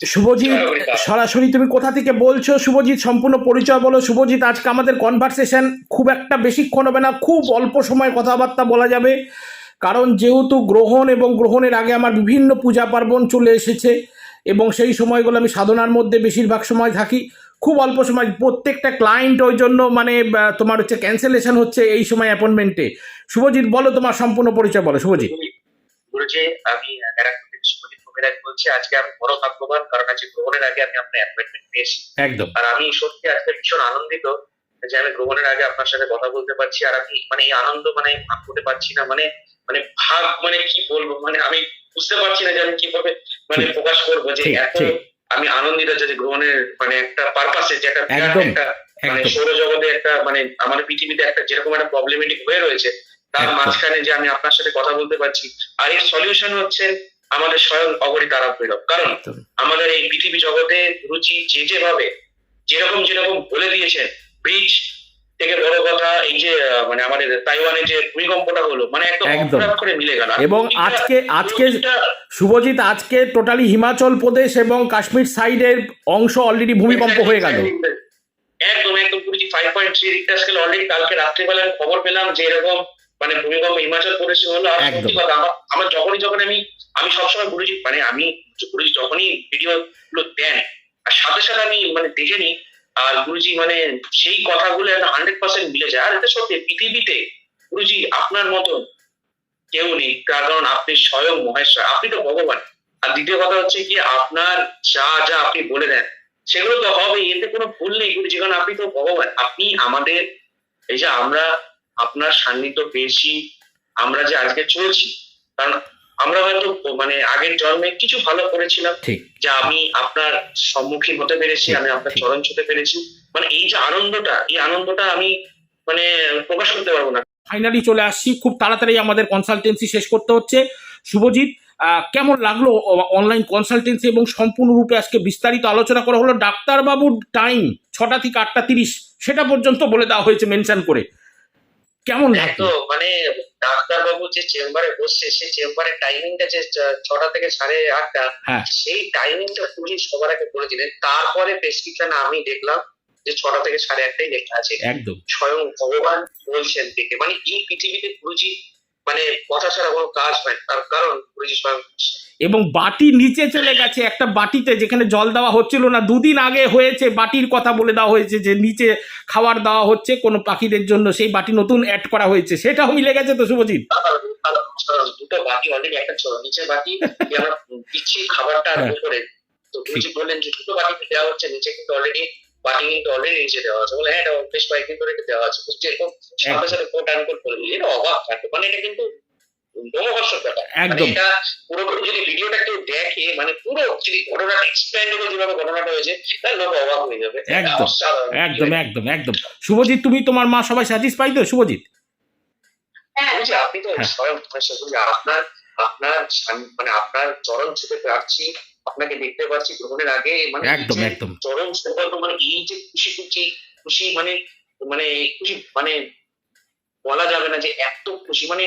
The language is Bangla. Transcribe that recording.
শুভজিৎ। সরাসরি তুমি কোথা থেকে বলছো? শুভজিৎ সম্পূর্ণ পরিচয় বলো। শুভজিৎ আজকে আমাদের কনভারসেশন খুব একটা বেশিক্ষণ হবে না খুব অল্প সময় কথাবার্তা বলা যাবে। কারণ যেহেতু গ্রহণ এবং গ্রহণের আগে আমার বিভিন্ন পূজা পার্বণ চলে এসেছে এবং সেই সময়গুলো আমি সাধনার মধ্যে বেশিরভাগ সময় থাকি। খুব অল্প সময় প্রত্যেকটা ক্লায়েন্ট ওই জন্য মানে তোমার হচ্ছে ক্যান্সেলেশন হচ্ছে এই সময় অ্যাপয়েন্টমেন্টে শুভজিৎ বলো তোমার সম্পূর্ণ পরিচয় বলো। শুভজিৎ। আমি শুভজিৎ। কবিরাজ বলছি আজকে আমি বড় ভাগ্যবান কারণ আজকে গ্রহণের আগে আমি আপনার অ্যাপয়েন্টমেন্ট পেয়েছি। একদম। আর আমি সত্যি আজকে ভীষণ আনন্দিত যে আমি গ্রহণের আগে আপনার সাথে কথা বলতে পারছি আর আমি মানে এই আনন্দ মানে ভাগ করতে পারছি না মানে মানে ভাগ মানে কি বলব? মানে আমি বুঝতে পারছি না যে আমি কীভাবে মানে প্রকাশ করব যে এত আমি আনন্দিত যে গ্রহণের মানে একটা পারপাসে যে একটা বিরাট একটা মানে সৌরজগতে একটা মানে আমাদের পৃথিবীতে একটা যেরকম একটা প্রবলেমেটিক হয়ে রয়েছে তার মাঝখানে যে আমি আপনার সাথে কথা বলতে পারছি আর এর সলিউশন হচ্ছে আমাদের স্বয়ং অগরি তারা ভৈরব কারণ আমাদের এই পৃথিবী জগতে রুচি যে যেভাবে যেরকম যেরকম বলে দিয়েছেন ব্রিজ থেকে বড় কথা এই যে মানে আমাদের তাইওয়ানে যে ভূমিকম্পটা হলো মানে একদম। করে মিলে গেল। এবং আজকে আজকে শুভজিৎ আজকে টোটালি হিমাচল প্রদেশ এবং কাশ্মীর সাইডের অংশ অলরেডি ভূমিকম্প হয়ে গেল। একদম একদম পুরোটি five point three Richter scale already কালকে রাত্রিবেলা খবর পেলাম যে এরকম মানে ভূমিকম্প হিমাচল প্রদেশে হলো। আর আমার যখনই যখন আমি আমি সবসময় গুরুজি মানে আমি গুরুজি যখনই ভিডিও গুলো দেন। আর সাথে সাথে আমি মানে দেখে নিই, আর গুরুজি মানে সেই কথাগুলো একটা হান্ড্রেড পার্সেন্ট মিলে যায়। আর এটা সত্যি, পৃথিবীতে গুরুজি আপনার মতন কেউ নেই। তার কারণ আপনি স্বয়ং মহেশ্বর, আপনি তো ভগবান। আর দ্বিতীয় কথা হচ্ছে কি, আপনার যা যা আপনি বলে দেন, সেগুলো তো হবে, এতে কোনো ভুল নেই গুরুজি, কারণ আপনি তো ভগবান। আপনি আমাদের, এই যে আমরা আপনার সান্নিধ্য পেয়েছি, আমরা যে আজকে চলছি, কারণ আমরা হয়তো মানে আগের জন্মে কিছু ভালো করেছিলাম ঠিক। যে আমি আপনার সম্মুখীন হতে পেরেছি আমি আপনার। চরণ ছুতে পেরেছি। মানে এই যে আনন্দটা এই আনন্দটা আমি মানে প্রকাশ করতে পারব না। ফাইনালি চলে আসছি খুব তাড়াতাড়ি আমাদের কনসালটেন্সি শেষ করতে হচ্ছে। শুভজিৎ আহ, কেমন লাগল অনলাইন কনসালটেন্সি এবং সম্পূর্ণরূপে আজকে বিস্তারিত আলোচনা করা হলো? ডাক্তারবাবুর টাইম ছটা থেকে আটটা তিরিশ সেটা পর্যন্ত বলে দেওয়া হয়েছে মেনশন করে। কেমন লাগতো মানে ডাক্তার বাবু যে চেম্বারে বসছে সেই চেম্বারের টাইমিংটা যে ছটা থেকে সাড়ে আটটা হ্যাঁ। সেই টাইমিংটা পুলিশ সবার আগে বলেছিলেন তারপরে প্রেসক্রিপশন আমি দেখলাম যে ছটা থেকে সাড়ে আটটাই লেখা আছে। একদম। স্বয়ং ভগবান বলছেন দেখে। মানে এই পৃথিবীতে গুরুজি মানে কথা ছাড়া কোনো কাজ হয় তার কারণ গুরুজি স্বয়ং এবং বাটি নিচে চলে গেছে একটা বাটিতে যেখানে জল দেওয়া হচ্ছিল না দুদিন আগে হয়েছে বাটির কথা বলে দেওয়া হয়েছে যে নিচে খাবার দেওয়া হচ্ছে কোনো পাখিদের জন্য সেই বাটি নতুন অ্যাড করা হয়েছে সেটাও মিলে গেছে তো শুভজিৎ? দুটো বাটি অলরেডি একটা ছোট নিচের বাটি আমরা দিচ্ছি খাবারটা আর হ্যাঁ। তো গুরুজি বললেন যে দুটো বাটি দেওয়া হচ্ছে নিচে কিন্তু অলরেডি বাটি কিন্তু অলরেডি নিচে দেওয়া আছে। বলে হ্যাঁ এটা বেশ কয়েকদিন ধরে দেওয়া আছে। এরকম সাথে সাথে কোট আন কোট করে দিলে এটা অবাক থাকে মানে এটা কিন্তু লোমহর্ষক ব্যাপার। মানে একদম। এটা পুরোপুরি যদি ভিডিওটা কেউ দেখে মানে পুরো যদি ঘটনাটা যেভাবে ঘটনাটা হয়েছে তাহলে লোক অবাক হয়ে যাবে। একদম, একদম একদম একদম। শুভজিৎ তুমি তোমার মা সবাই স্যাটিসফাই তো শুভজিৎ? হ্যাঁ আপনি তো হ্যাঁ। স্বয়ং আপনার আপনার মানে আপনার চরণ ছুতে পারছি আপনাকে দেখতে পাচ্ছি গ্রহণের আগে মানে একদম একদম। চরম সম্পর্ক মানে এই যে খুশি খুশি খুশি মানে মানে খুশি মানে বলা যাবে না যে এত খুশি মানে